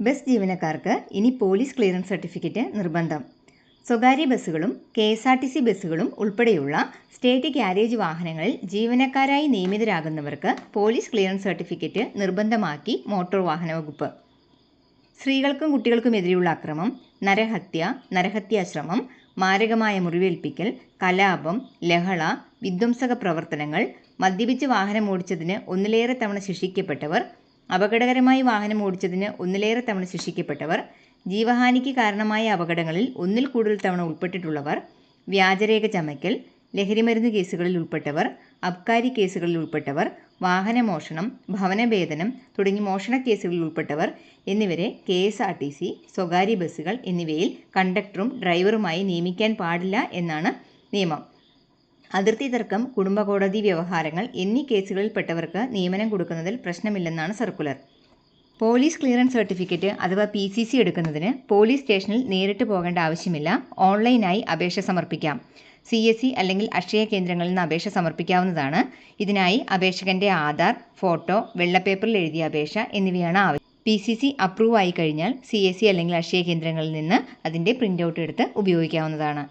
Bus ജീവനക്കാർക്ക് ഇനി police clearance certificate നിർബന്ധം. സ്വകാര്യ ബസ്സുകളും K S R T C ബസ്സുകളും ഉൾപ്പെടെയുള്ള സ്റ്റേറ്റ് ക്യാരേജ് വാഹനങ്ങളിൽ ജീവനക്കാരായി നിയമിതരാകുന്നവർക്ക് പോലീസ് ക്ലിയറൻസ് സർട്ടിഫിക്കറ്റ് നിർബന്ധമാക്കി മോട്ടോർ വാഹന വകുപ്പ്. സ്ത്രീകൾക്കും കുട്ടികൾക്കുമെതിരെയുള്ള അക്രമം നരഹത്യ നരഹത്യാശ്രമം മാരകമായ മുറിവേൽപ്പിക്കൽ കലാപം ലഹള വിധ്വംസക പ്രവർത്തനങ്ങൾ മദ്യപിച്ച് വാഹനം ഓടിച്ചതിന് ഒന്നിലേറെ തവണ ശിക്ഷിക്കപ്പെട്ടവർ അപകടകരമായി വാഹനം ഓടിച്ചതിന് ഒന്നിലേറെ തവണ ശിക്ഷിക്കപ്പെട്ടവർ ജീവഹാനിക്ക് കാരണമായ അപകടങ്ങളിൽ ഒന്നിൽ കൂടുതൽ തവണ ഉൾപ്പെട്ടിട്ടുള്ളവർ വ്യാജരേഖ ചമയ്ക്കൽ ലഹരിമരുന്ന് കേസുകളിൽ ഉൾപ്പെട്ടവർ അബ്കാരി കേസുകളിൽ ഉൾപ്പെട്ടവർ വാഹനമോഷണം ഭവനഭേദനം തുടങ്ങി മോഷണ കേസുകളിൽ ഉൾപ്പെട്ടവർ എന്നിവരെ K S R T C സ്വകാര്യ ബസ്സുകൾ എന്നിവയിൽ കണ്ടക്ടറും ഡ്രൈവറുമായി നിയമിക്കാൻ പാടില്ല എന്നാണ് നിയമം. അതിർത്തി തർക്കം കുടുംബകോടതി വ്യവഹാരങ്ങൾ എന്നീ കേസുകളിൽപ്പെട്ടവർക്ക് നിയമനം കൊടുക്കുന്നതിൽ പ്രശ്നമില്ലെന്നാണ് സർക്കുലർ. പോലീസ് ക്ലിയറൻസ് സർട്ടിഫിക്കറ്റ് അഥവാ പി സി സി എടുക്കുന്നതിന് പോലീസ് സ്റ്റേഷനിൽ നേരിട്ട് പോകേണ്ട ആവശ്യമില്ല. ഓൺലൈനായി അപേക്ഷ സമർപ്പിക്കാം. സി എസ് സി അല്ലെങ്കിൽ അക്ഷയ കേന്ദ്രങ്ങളിൽ നിന്ന് അപേക്ഷ സമർപ്പിക്കാവുന്നതാണ്. ഇതിനായി അപേക്ഷകന്റെ ആധാർ ഫോട്ടോ വെള്ളപ്പേപ്പറിൽ എഴുതിയ അപേക്ഷ എന്നിവയാണ് ആവശ്യം. പി സി സി അപ്രൂവ് ആയി കഴിഞ്ഞാൽ സി എസ് സി അല്ലെങ്കിൽ അക്ഷയ കേന്ദ്രങ്ങളിൽ നിന്ന് അതിന്റെ പ്രിന്റ് ഔട്ട് എടുത്ത് ഉപയോഗിക്കാവുന്നതാണ്.